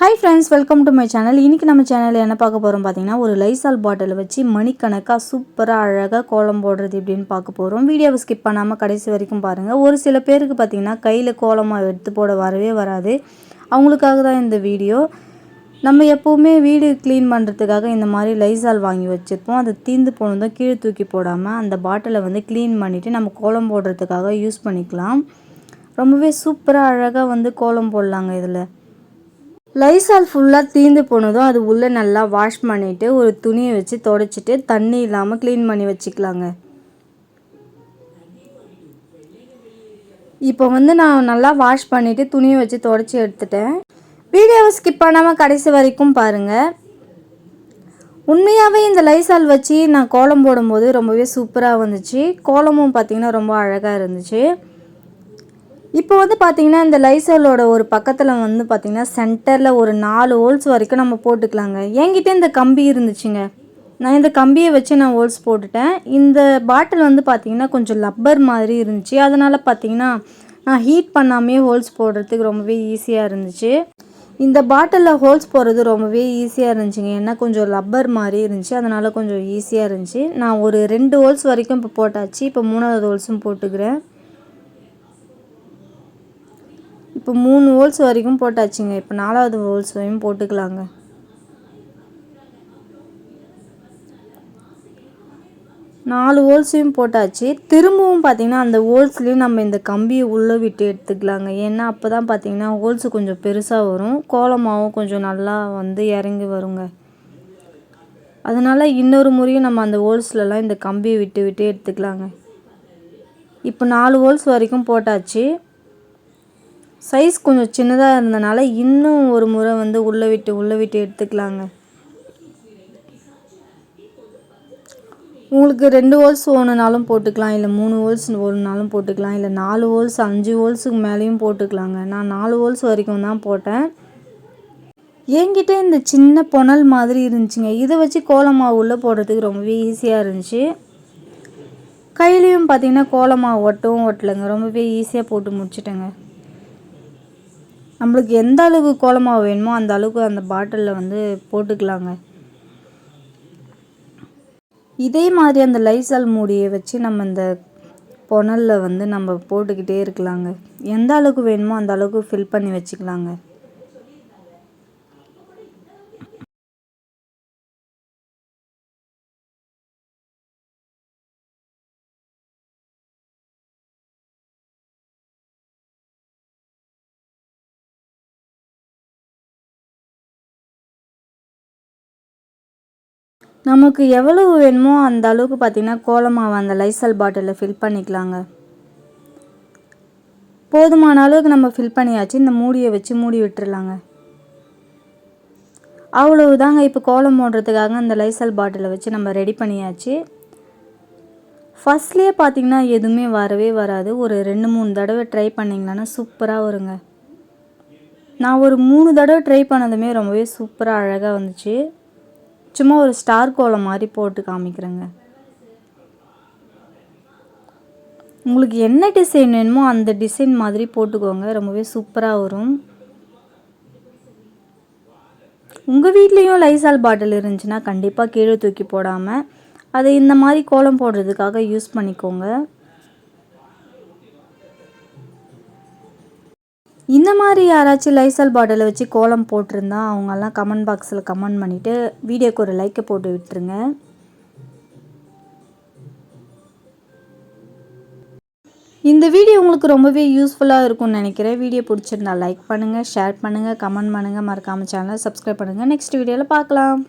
Hi friends welcome to my channel இன்றைக்கி நம்ம சேனலில் என்ன பார்க்க போகிறோம் பார்த்தீங்கன்னா ஒரு லைசால் பாட்டிலை வச்சு மணிக்கணக்காக சூப்பராக அழகாக கோலம் போடுறது இப்படின்னு பார்க்க போகிறோம் வீடியோவை ஸ்கிப் பண்ணாமல் கடைசி வரைக்கும் பாருங்கள் ஒரு சில பேருக்கு பார்த்தீங்கன்னா கையில் கோலமாக எடுத்து போட வரவே வராது. அவங்களுக்காக தான் இந்த வீடியோ. நம்ம எப்போவுமே வீடு க்ளீன் பண்ணுறதுக்காக இந்த மாதிரி லைசால் வாங்கி வச்சுருப்போம். அது தீந்து போனதும் கீழே தூக்கி போடாமல் அந்த பாட்டிலை வந்து க்ளீன் பண்ணிவிட்டு நம்ம கோலம் போடுறதுக்காக யூஸ் பண்ணிக்கலாம். ரொம்பவே சூப்பராக அழகாக வந்து கோலம் போடலாங்க இதில். லைசால் ஃபுல்லாக தீந்து போனதும் அது உள்ளே நல்லா வாஷ் பண்ணிவிட்டு ஒரு துணியை வச்சு தொடச்சிட்டு தண்ணி இல்லாமல் க்ளீன் பண்ணி வச்சுக்கலாங்க. இப்போ வந்து நான் நல்லா வாஷ் பண்ணிவிட்டு துணியை வச்சு தொடச்சி எடுத்துட்டேன். வீடியோவை ஸ்கிப் பண்ணாமல் கடைசி வரைக்கும் பாருங்கள் உண்மையாகவே இந்த லைசால் வச்சு நான் கோலம் போடும்போது ரொம்பவே சூப்பராக வந்துச்சு. கோலமும் பார்த்திங்கன்னா ரொம்ப அழகாக இருந்துச்சு. இப்போ வந்து பார்த்திங்கன்னா இந்த லைசோலோட ஒரு பக்கத்தில் வந்து பார்த்திங்கன்னா சென்டரில் ஒரு நாலு ஹோல்ஸ் வரைக்கும் நம்ம போட்டுக்கலாங்க. என்கிட்ட இந்த கம்பி இருந்துச்சுங்க. நான் இந்த கம்பியை வச்சு நான் ஹோல்ஸ் போட்டுட்டேன். இந்த பாட்டில் வந்து பார்த்திங்கன்னா கொஞ்சம் லப்பர் மாதிரி இருந்துச்சு. அதனால் பார்த்திங்கன்னா நான் ஹீட் பண்ணாமே ஹோல்ஸ் போடுறதுக்கு ரொம்பவே ஈஸியாக இருந்துச்சு. இந்த பாட்டிலில் ஹோல்ஸ் போடுறது ரொம்பவே ஈஸியாக இருந்துச்சுங்க. ஏன்னா கொஞ்சம் லப்பர் மாதிரி இருந்துச்சு. அதனால் கொஞ்சம் ஈஸியாக இருந்துச்சு. நான் ஒரு ரெண்டு ஹோல்ஸ் வரைக்கும் இப்போ போட்டாச்சு. இப்போ மூணாவது ஹோல்ஸும் போட்டுக்கிறேன். இப்போ மூணு ஹோல்ஸ் வரைக்கும் போட்டாச்சுங்க. இப்போ நாலாவது ஹோல்ஸ் வரையும் போட்டுக்கலாங்க. நாலு ஹோல்ஸையும் போட்டாச்சு. திரும்பவும் பார்த்திங்கன்னா அந்த ஹோல்ஸ்லேயும் நம்ம இந்த கம்பியை உள்ளே விட்டு எடுத்துக்கலாங்க. ஏன்னா அப்போ தான் பார்த்திங்கன்னா ஹோல்ஸ் கொஞ்சம் பெருசாக வரும். கோலமாகவும் கொஞ்சம் நல்லா வந்து இறங்கி வருங்க. அதனால் இன்னொரு முறையும் நம்ம அந்த ஹோல்ஸ்லலாம் இந்த கம்பியை விட்டு விட்டு எடுத்துக்கலாங்க. இப்போ நாலு ஹோல்ஸ் வரைக்கும் போட்டாச்சு. சைஸ் கொஞ்சம் சின்னதாக இருந்தனால இன்னும் ஒரு முறை வந்து உள்ளே விட்டு உள்ளே விட்டு எடுத்துக்கலாங்க. உங்களுக்கு ரெண்டு ஹோல்ஸ் ஒன்றுனாலும் போட்டுக்கலாம் இல்லை மூணு ஹோல்ஸ் ஒன்றுனாலும் போட்டுக்கலாம் இல்லை நாலு ஹோல்ஸ் அஞ்சு ஹோல்ஸுக்கு மேலேயும் போட்டுக்கலாங்க. நான் நாலு ஹோல்ஸ் வரைக்கும் தான் போட்டேன். என்கிட்ட இந்த சின்ன புனல் மாதிரி இருந்துச்சுங்க. இதை வச்சு கோலமாவு உள்ளே போடுறதுக்கு ரொம்பவே ஈஸியாக இருந்துச்சு. கையிலையும் பார்த்தீங்கன்னா கோலமாவு ஒட்டவும் ஒட்டலைங்க. ரொம்பவே ஈஸியாக போட்டு முடிச்சிட்டேங்க. நம்மளுக்கு எந்த அளவுக்கு கோலமாவு வேணுமோ அந்த அளவுக்கு அந்த பாட்டிலில் வந்து போட்டுக்கலாங்க. இதே மாதிரி அந்த லைசால் மூடியை வச்சு நம்ம இந்த புனலில் வந்து நம்ம போட்டுக்கிட்டே இருக்கலாங்க. எந்த அளவுக்கு வேணுமோ அந்த அளவுக்கு ஃபில் பண்ணி வச்சுக்கலாங்க. நமக்கு எவ்வளவு வேணுமோ அந்த அளவுக்கு பார்த்திங்கன்னா கோலமாவை அந்த லைசல் பாட்டிலில் ஃபில் பண்ணிக்கலாங்க. போதுமான அளவுக்கு நம்ம ஃபில் பண்ணியாச்சு. இந்த மூடியை வச்சு மூடி விட்டுறலாங்க. அவ்வளவு தாங்க இப்போ கோலம் போடுறதுக்காக அந்த லைசல் பாட்டிலை வச்சு நம்ம ரெடி பண்ணியாச்சு. ஃபஸ்ட்லேயே பார்த்திங்கன்னா எதுவுமே வரவே வராது. ஒரு ரெண்டு மூணு தடவை ட்ரை பண்ணிங்களான்னா சூப்பராக வருங்க. நான் ஒரு மூணு தடவை ட்ரை பண்ணதுமே ரொம்பவே சூப்பராக அழகாக வந்துச்சு. சும்மா ஒரு ஸ்டார் கோலம் மாதிரி போட்டு காமிக்கிறேங்க. உங்களுக்கு என்ன டிசைன் வேணுமோ அந்த டிசைன் மாதிரி போட்டுக்கோங்க. ரொம்பவே சூப்பராக வரும். உங்கள் வீட்லேயும் லைசால் பாட்டில் இருந்துச்சுன்னா கண்டிப்பாக கீழே தூக்கி போடாமல் அதை இந்த மாதிரி கோலம் போடுறதுக்காக யூஸ் பண்ணிக்கோங்க. இந்த மாதிரி யாராச்சும் லைசல் பாட்டிலை வச்சு கோலம் போட்டிருந்தா அவங்கெல்லாம் கமெண்ட் பாக்ஸில் கமெண்ட் பண்ணிவிட்டு வீடியோக்கு ஒரு லைக்கை போட்டு விட்டுருங்க. இந்த வீடியோ உங்களுக்கு ரொம்பவே யூஸ்ஃபுல்லாக இருக்கும்னு நினைக்கிறேன். வீடியோ பிடிச்சிருந்தா லைக் பண்ணுங்கள் ஷேர் பண்ணுங்கள் கமெண்ட் பண்ணுங்கள் மறக்காமல் சேனலை சப்ஸ்கிரைப் பண்ணுங்கள் நெக்ஸ்ட் வீடியோவில் பார்க்கலாம்.